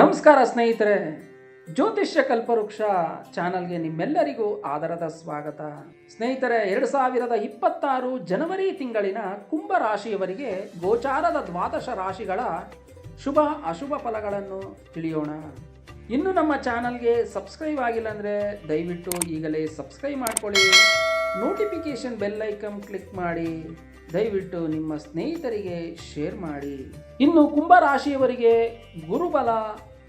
ನಮಸ್ಕಾರ ಸ್ನೇಹಿತರೆ, ಜ್ಯೋತಿಷ್ಯ ಕಲ್ಪವೃಕ್ಷ ಚಾನಲ್ಗೆ ನಿಮ್ಮೆಲ್ಲರಿಗೂ ಆದರದ ಸ್ವಾಗತ. ಸ್ನೇಹಿತರೆ, ಎರಡು ಸಾವಿರದ ಇಪ್ಪತ್ತಾರು ಜನವರಿ ತಿಂಗಳಿನ ಕುಂಭ ರಾಶಿಯವರಿಗೆ ಗೋಚಾರದ ದ್ವಾದಶ ರಾಶಿಗಳ ಶುಭ ಅಶುಭ ಫಲಗಳನ್ನು ತಿಳಿಯೋಣ. ಇನ್ನು ನಮ್ಮ ಚಾನಲ್ಗೆ ಸಬ್ಸ್ಕ್ರೈಬ್ ಆಗಿಲ್ಲ ಅಂದರೆ ದಯವಿಟ್ಟು ಈಗಲೇ ಸಬ್ಸ್ಕ್ರೈಬ್ ಮಾಡ್ಕೊಳ್ಳಿ. ನೋಟಿಫಿಕೇಶನ್ ಬೆಲ್ ಐಕಮ್ ಕ್ಲಿಕ್ ಮಾಡಿ. ದಯವಿಟ್ಟು ನಿಮ್ಮ ಸ್ನೇಹಿತರಿಗೆ ಶೇರ್ ಮಾಡಿ. ಇನ್ನು ಕುಂಭರಾಶಿಯವರಿಗೆ ಗುರುಬಲ,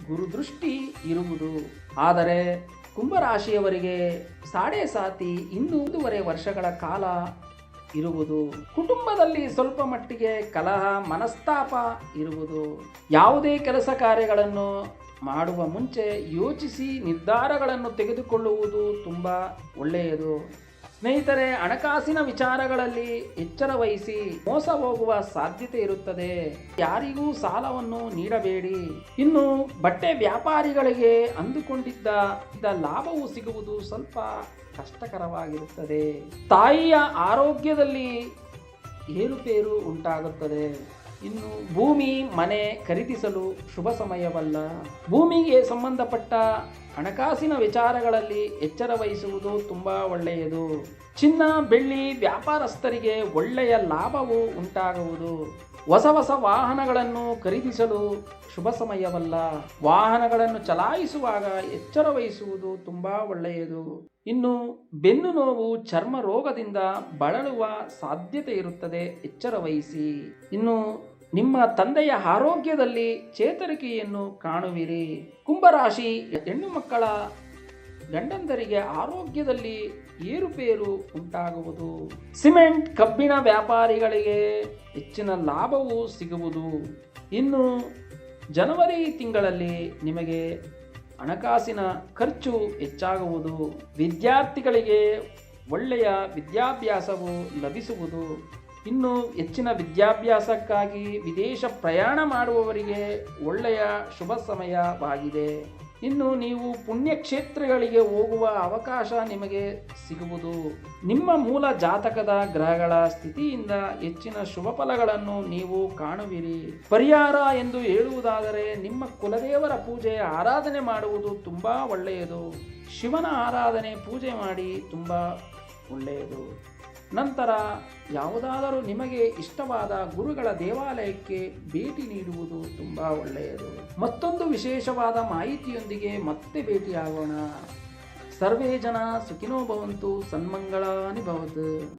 ಗುರುದೃಷ್ಟಿ ಇರುವುದು. ಆದರೆ ಕುಂಭರಾಶಿಯವರಿಗೆ ಸಾಡೆ ಸಾತಿ ಇನ್ನೂವರೆ ವರ್ಷಗಳ ಕಾಲ ಇರುವುದು. ಕುಟುಂಬದಲ್ಲಿ ಸ್ವಲ್ಪ ಮಟ್ಟಿಗೆ ಕಲಹ, ಮನಸ್ತಾಪ ಇರುವುದು. ಯಾವುದೇ ಕೆಲಸ ಕಾರ್ಯಗಳನ್ನು ಮಾಡುವ ಮುಂಚೆ ಯೋಚಿಸಿ ನಿರ್ಧಾರಗಳನ್ನು ತೆಗೆದುಕೊಳ್ಳುವುದು ತುಂಬ ಒಳ್ಳೆಯದು. ಸ್ನೇಹಿತರೆ, ಹಣಕಾಸಿನ ವಿಚಾರಗಳಲ್ಲಿ ಎಚ್ಚರ ವಹಿಸಿ ಮೋಸ ಹೋಗುವ ಸಾಧ್ಯತೆ ಇರುತ್ತದೆ. ಯಾರಿಗೂ ಸಾಲವನ್ನು ನೀಡಬೇಡಿ. ಇನ್ನು ಬಟ್ಟೆ ವ್ಯಾಪಾರಿಗಳಿಗೆ ಅಂದುಕೊಂಡಿದ್ದ ಲಾಭವು ಸಿಗುವುದು ಸ್ವಲ್ಪ ಕಷ್ಟಕರವಾಗಿರುತ್ತದೆ. ತಾಯಿಯ ಆರೋಗ್ಯದಲ್ಲಿ ಏರುಪೇರು ಉಂಟಾಗುತ್ತದೆ. ಇನ್ನು ಭೂಮಿ ಮನೆ ಖರೀದಿಸಲು ಶುಭ ಸಮಯವಲ್ಲ. ಭೂಮಿಗೆ ಸಂಬಂಧಪಟ್ಟ ಹಣಕಾಸಿನ ವಿಚಾರಗಳಲ್ಲಿ ಎಚ್ಚರ ವಹಿಸುವುದು ತುಂಬ ಒಳ್ಳೆಯದು. ಚಿನ್ನ, ಬೆಳ್ಳಿ ವ್ಯಾಪಾರಸ್ಥರಿಗೆ ಒಳ್ಳೆಯ ಲಾಭವು ಉಂಟಾಗುವುದು. ಹೊಸ ಹೊಸ ವಾಹನಗಳನ್ನು ಖರೀದಿಸಲು ಶುಭ ಸಮಯವಲ್ಲ. ವಾಹನಗಳನ್ನು ಚಲಾಯಿಸುವಾಗ ಎಚ್ಚರ ವಹಿಸುವುದು ತುಂಬ ಒಳ್ಳೆಯದು. ಇನ್ನು ಬೆನ್ನು ನೋವು, ಚರ್ಮ ರೋಗದಿಂದ ಬಳಲುವ ಸಾಧ್ಯತೆ ಇರುತ್ತದೆ, ಎಚ್ಚರ ವಹಿಸಿ. ಇನ್ನು ನಿಮ್ಮ ತಂದೆಯ ಆರೋಗ್ಯದಲ್ಲಿ ಚೇತರಿಕೆಯನ್ನು ಕಾಣುವಿರಿ. ಕುಂಭರಾಶಿ ಹೆಣ್ಣು ಮಕ್ಕಳ ಗಂಡಂದರಿಗೆ ಆರೋಗ್ಯದಲ್ಲಿ ಏರುಪೇರು ಉಂಟಾಗುವುದು. ಸಿಮೆಂಟ್ ಕಬ್ಬಿಣ ವ್ಯಾಪಾರಿಗಳಿಗೆ ಹೆಚ್ಚಿನ ಲಾಭವು ಸಿಗುವುದು. ಇನ್ನು ಜನವರಿ ತಿಂಗಳಲ್ಲಿ ನಿಮಗೆ ಹಣಕಾಸಿನ ಖರ್ಚು ಹೆಚ್ಚಾಗುವುದು. ವಿದ್ಯಾರ್ಥಿಗಳಿಗೆ ಒಳ್ಳೆಯ ವಿದ್ಯಾಭ್ಯಾಸವು ಲಭಿಸುವುದು. ಇನ್ನು ಹೆಚ್ಚಿನ ವಿದ್ಯಾಭ್ಯಾಸಕ್ಕಾಗಿ ವಿದೇಶ ಪ್ರಯಾಣ ಮಾಡುವವರಿಗೆ ಒಳ್ಳೆಯ ಶುಭ ಸಮಯವಾಗಿದೆ. ಇನ್ನು ನೀವು ಪುಣ್ಯಕ್ಷೇತ್ರಗಳಿಗೆ ಹೋಗುವ ಅವಕಾಶ ನಿಮಗೆ ಸಿಗುವುದು. ನಿಮ್ಮ ಮೂಲ ಜಾತಕದ ಗ್ರಹಗಳ ಸ್ಥಿತಿಯಿಂದ ಹೆಚ್ಚಿನ ಶುಭ ಫಲಗಳನ್ನು ನೀವು ಕಾಣುವಿರಿ. ಪರಿಹಾರ ಎಂದು ಹೇಳುವುದಾದರೆ ನಿಮ್ಮ ಕುಲದೇವರ ಪೂಜೆ, ಆರಾಧನೆ ಮಾಡುವುದು ತುಂಬ ಒಳ್ಳೆಯದು. ಶಿವನ ಆರಾಧನೆ ಪೂಜೆ ಮಾಡಿ ತುಂಬ ಒಳ್ಳೆಯದು. ನಂತರ ಯಾವುದಾದರೂ ನಿಮಗೆ ಇಷ್ಟವಾದ ಗುರುಗಳ ದೇವಾಲಯಕ್ಕೆ ಭೇಟಿ ನೀಡುವುದು ತುಂಬ ಒಳ್ಳೆಯದು. ಮತ್ತೊಂದು ವಿಶೇಷವಾದ ಮಾಹಿತಿಯೊಂದಿಗೆ ಮತ್ತೆ ಭೇಟಿಯಾಗೋಣ. ಸರ್ವೇ ಜನ ಸುಖಿನೋ ಭವಂತು, ಸನ್ಮಂಗಳಾನಿ ಭವತು.